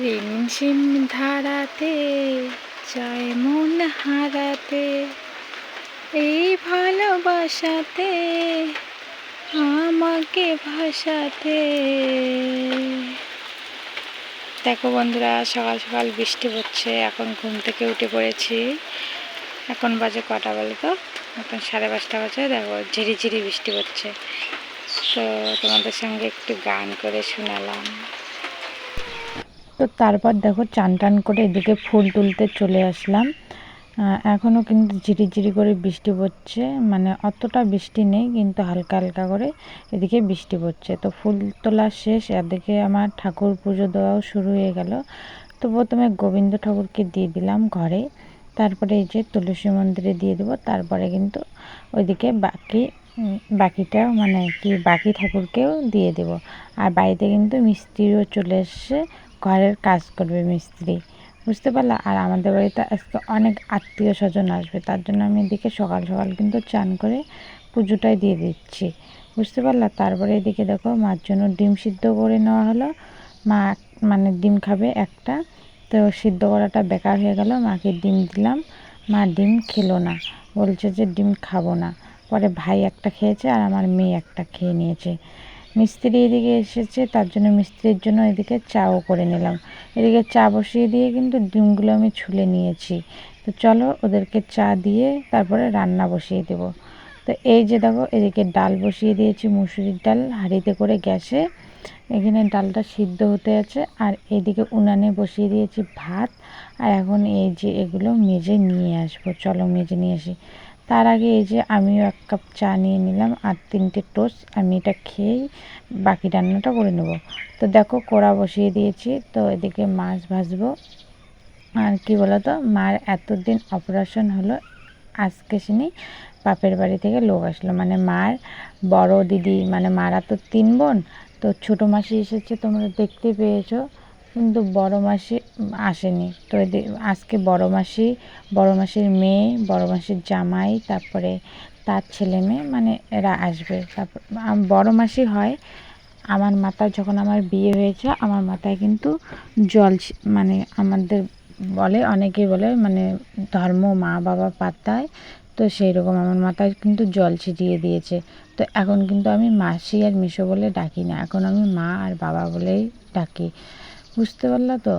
রিমঝিম ধারাতে, চায় মন হারাতে, এই ভালোবাসাতে, আমাকে ভাসাতে। দেখো বন্ধুরা, সকাল সকাল বৃষ্টি পড়ছে এখন ঘুম থেকে উঠে পড়েছি। এখন বাজে কটা বলে তো? এখন সাড়ে পাঁচটা বাজে, দেখো ঝিরি ঝিরি বৃষ্টি পড়ছে তো তোমাদের সঙ্গে একটু গান করে শোনালাম। তো তারপর দেখো চান টান করে এদিকে ফুল তুলতে চলে আসলাম। এখনও কিন্তু ঝিরি ঝিরি করে বৃষ্টি পড়ছে মানে অতটা বৃষ্টি নেই, কিন্তু হালকা হালকা করে এদিকে বৃষ্টি পড়ছে। তো ফুল তোলা শেষ, এদিকে আমার ঠাকুর পুজো দেওয়াও শুরু হয়ে গেল। তো প্রথমে গোবিন্দ ঠাকুরকে দিয়ে দিলাম ঘরে, তারপরে এই যে তুলসী মন্দিরে দিয়ে দেবো, তারপরে কিন্তু ওইদিকে বাকি বাকিটা মানে কি, বাকি ঠাকুরকেও দিয়ে দেব। আর বাড়িতে কিন্তু মিস্ত্রিও চলে এসছে ঘরের কাজ করবে মিস্ত্রি। বুঝতে পারলা? আর আমাদের বাড়িতে আজকে অনেক আত্মীয় স্বজন আসবে। তার জন্য আমি এদিকে সকাল সকাল কিন্তু চান করে পুজোটাই দিয়ে দিচ্ছি। বুঝতে পারলা? তারপরে এদিকে দেখো, মার জন্য ডিম সিদ্ধ করে নেওয়া হলো। মা মানে ডিম খাবে একটা। তো সিদ্ধ করাটা বেকার হয়ে গেল। মাকে ডিম দিলাম। মা ডিম খেলো না। বলছে যে ডিম খাব না। পরে ভাই একটা খেয়েছে আর আমার মেয়ে একটা খেয়ে নিয়েছে। মিস্ত্রি এদিকে এসেছে, তার জন্য মিস্ত্রির জন্য এদিকে চাও করে নিলাম। এদিকে চা বসিয়ে দিয়ে কিন্তু ডিমগুলো আমি ছুলে নিয়েছি। তো চলো ওদেরকে চা দিয়ে তারপরে রান্না বসিয়ে দেবো। তো এই যে দেখো, এদিকে ডাল বসিয়ে দিয়েছি, মুসুরির ডাল হাঁড়িতে করে গ্যাসে। এখানে ডালটা সিদ্ধ হতে আছে আর এদিকে উনানে বসিয়ে দিয়েছি ভাত। আর এখন এই যে এগুলো মেজে নিয়ে আসব। চলো মেজে নিয়ে আসি। তার আগে এই যে আমিও এক কাপ চা নিয়ে নিলাম আর তিনটে টোস্ট, আমি এটা খেয়েই বাকি রান্নাটা করে নেব। তো দেখো কড়া বসিয়ে দিয়েছি, তো এদিকে মাছ ভাজবো। আর কি বলতো, মার এতদিন অপারেশন হলো, আজকে শুনি বাপের বাড়ি থেকে লোক আসলো। মানে মার বড় দিদি মানে মারা তো তিন বোন, তো ছোটো মাসি এসেছে, তোমরা দেখতে পেয়েছ। কিন্তু বড় মাসি আসেনি। তো আজকে বড় মাসি, বড় মাসির মেয়ে, বড় মাসির জামাই, তারপরে তার ছেলে মেয়ে মানে এরা আসবে। তারপর বড় মাসি হয়, আমার মাথায় যখন আমার বিয়ে হয়েছে, আমার মাথায় কিন্তু জল মানে আমাদের বলে, অনেকেই বলে মানে ধর্ম মা বাবা পাতায়, তো সেই রকম আমার মাথায় কিন্তু জল ছিটিয়ে দিয়েছে। তো এখন কিন্তু আমি মাসি আর মিশো বলে ডাকি না, এখন আমি মা আর বাবা বলেই ডাকি। বুঝতে পারলা তো?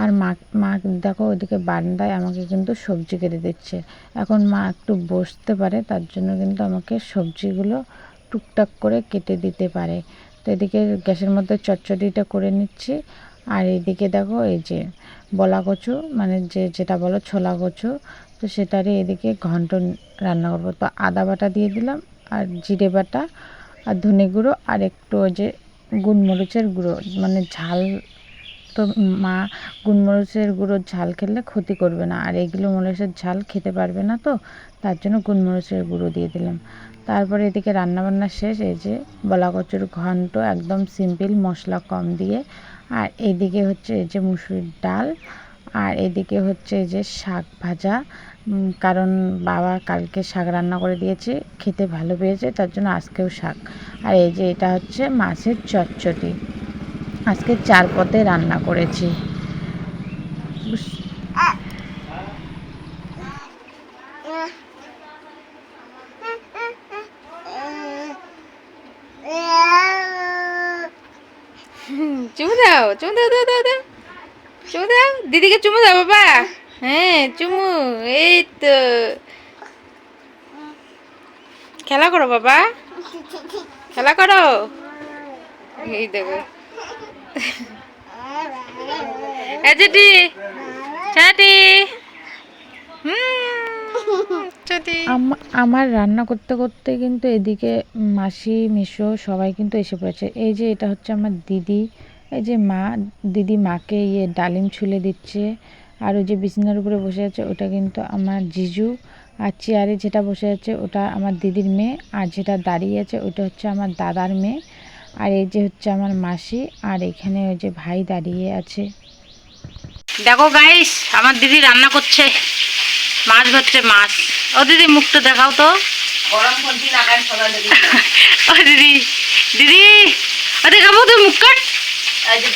আর মা মা দেখো ওইদিকে বারান্দায় আমাকে কিন্তু সবজি কেটে দিচ্ছে। এখন মা একটু বসতে পারে, তার জন্য কিন্তু আমাকে সবজিগুলো টুকটাক করে কেটে দিতে পারে। তো এদিকে গ্যাসের মধ্যে চচ্চড়িটা করে নিচ্ছি। আর এদিকে দেখো এই যে বলা কচু মানে যে যেটা বলো ছোলা কচু, তো সেটারই এদিকে ঘন্ট রান্না করব। তো আদা বাটা দিয়ে দিলাম, আর জিরে বাটা, আর ধনে গুঁড়ো, আর একটু ওই যে গুলমরিচের গুঁড়ো মানে ঝাল তো মা গুনমরিচের গুঁড়োর ঝাল খেলে ক্ষতি করবে না। আর এগুলো মরিচের ঝাল খেতে পারবে না তো, তার জন্য গুনমরিচের গুঁড়ো দিয়ে দিলাম। তারপরে এদিকে রান্নাবান্না শেষ, এই যে বলা কচুর ঘন্ট, একদম সিম্পল মশলা কম দিয়ে। আর এদিকে হচ্ছে এই যে মুসুরির ডাল আর এদিকে হচ্ছে যে শাক ভাজা কারণ বাবা কালকে শাক রান্না করে দিয়েছে, খেতে ভালো পেয়েছে, তার জন্য আজকেও শাক। আর এই যে এটা হচ্ছে মাছের চচ্চটি আজকে চার পদে রান্না করেছি। চুমু দাও চুমু দাও দাও দাও দাও। চুমু দাও, দিদিকে চুমু দাও, বাবা। হ্যাঁ চুমু, এই তো। খেলা করো, বাবা। খেলা করো। এই দেখো। আমার রান্না করতে করতে কিন্তু এদিকে মাসি, মিশো সবাই কিন্তু এসে পড়েছে। এই যে এটা হচ্ছে আমার দিদি এই যে মা দিদি মাকে ইয়ে ডালিম ছুলে দিচ্ছে আর ওই যে বিছানার উপরে বসে আছে ওটা কিন্তু আমার জিজু আর চেয়ারে যেটা বসে আছে ওটা আমার দিদির মেয়ে আর যেটা দাঁড়িয়ে আছে ওটা হচ্ছে আমার দাদার মেয়ে আর এই যে হচ্ছে আমার মাসি আর এখানে ওই যে ভাই দাঁড়িয়ে আছে। দেখো গাইস আমার দিদি রান্না করছে মাছ ধরছে মাছ। ও দিদি মুখটা দেখাও তো। ও দিদি দিদি ও দেখাবো তুই মুখ কাট। এই যে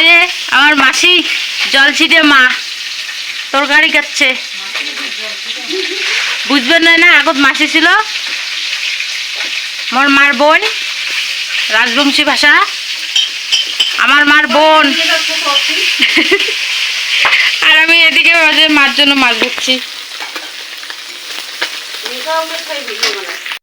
যে আমার মাসি জল ছিটে মা তরকারি খাচ্ছে। বুঝবেন না না আগত মাসি ছিল। মোর মার বোন রাজবংশী ভাষা। আমার মার বোন। আর আমি এদিকে মাঝে মার জন্য মাছ ধরছি।